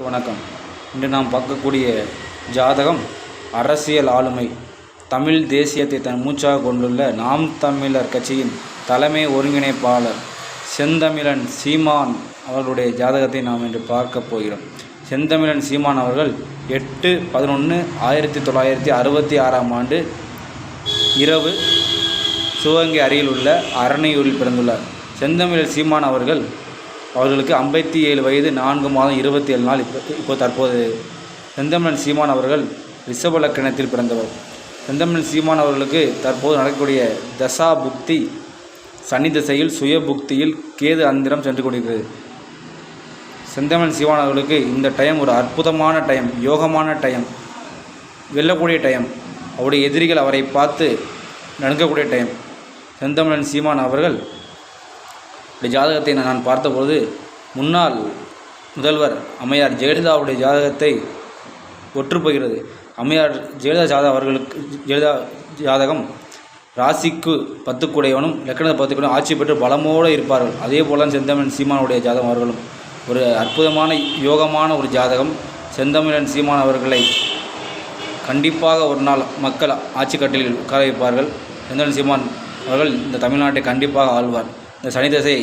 வணக்கம். இன்று நாம் பார்க்கக்கூடிய ஜாதகம் அரசியல் ஆளுமை. தமிழ் தேசியத்தை தன் மூச்சாக கொண்டுள்ள நாம் தமிழர் கட்சியின் தலைமை ஒருங்கிணைப்பாளர் செந்தமிழன் சீமான் அவர்களுடைய ஜாதகத்தை நாம் இன்று பார்க்க போகிறோம். செந்தமிழன் சீமான் அவர்கள் எட்டு பதினொன்று ஆயிரத்தி தொள்ளாயிரத்தி அறுபத்தி ஆறாம் ஆண்டு இரவு சிவகங்கை அருகில் உள்ள அரணையூரில் பிறந்துள்ளார். செந்தமிழர் சீமான் அவர்கள் அவர்களுக்கு ஐம்பத்தி ஏழு வயது நான்கு மாதம் இருபத்தி ஏழு நாள் இப்போ இப்போ தற்போது. செந்தமிழன் சீமான் அவர்கள் ரிஷப லக்கணத்தில் பிறந்தவர். செந்தமிழன் சீமான் அவர்களுக்கு தற்போது நடக்கக்கூடிய தசா புக்தி சனி திசையில் சுய புக்தியில் கேது அந்திரம் சென்று கொண்டிருக்கிறது செந்தமன் சீமான் அவர்களுக்கு இந்த டைம் ஒரு அற்புதமான டைம் யோகமான டைம் வெல்லக்கூடிய டைம். அவருடைய எதிரிகள் அவரை பார்த்து நடுங்கக்கூடிய டைம். செந்தமிழன் சீமான் அவர்கள் இந்த ஜாதகத்தை நான் பார்த்தபோது முன்னாள் முதல்வர் அம்மையார் ஜெயலலிதாவுடைய ஜாதகத்தை ஒற்றுப்போகிறது அம்மையார் ஜெயலலிதா ஜாதகம் அவர்களுக்கு ஜெயலலிதா ஜாதகம் ராசிக்கு பத்துக்குடையவனும் லக்கண பத்துக்குடையவனும் ஆட்சி பெற்று பலமோடு இருப்பார்கள். அதே போல செந்தமிழன் சீமானுடைய ஜாதகம் அவர்களும். ஒரு அற்புதமான யோகமான ஒரு ஜாதகம். செந்தமிழன் சீமான் அவர்களை கண்டிப்பாக ஒரு நாள் மக்கள் ஆட்சி கட்டிலில் உட்கார வைப்பார்கள். செந்தமிழன் சீமான் அவர்கள் இந்த தமிழ்நாட்டை கண்டிப்பாக ஆழ்வார் இந்த சனிதசை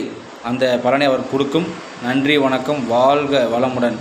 அந்த பலனை அவர் கொடுக்கும். நன்றி வணக்கம் வாழ்க வளமுடன்.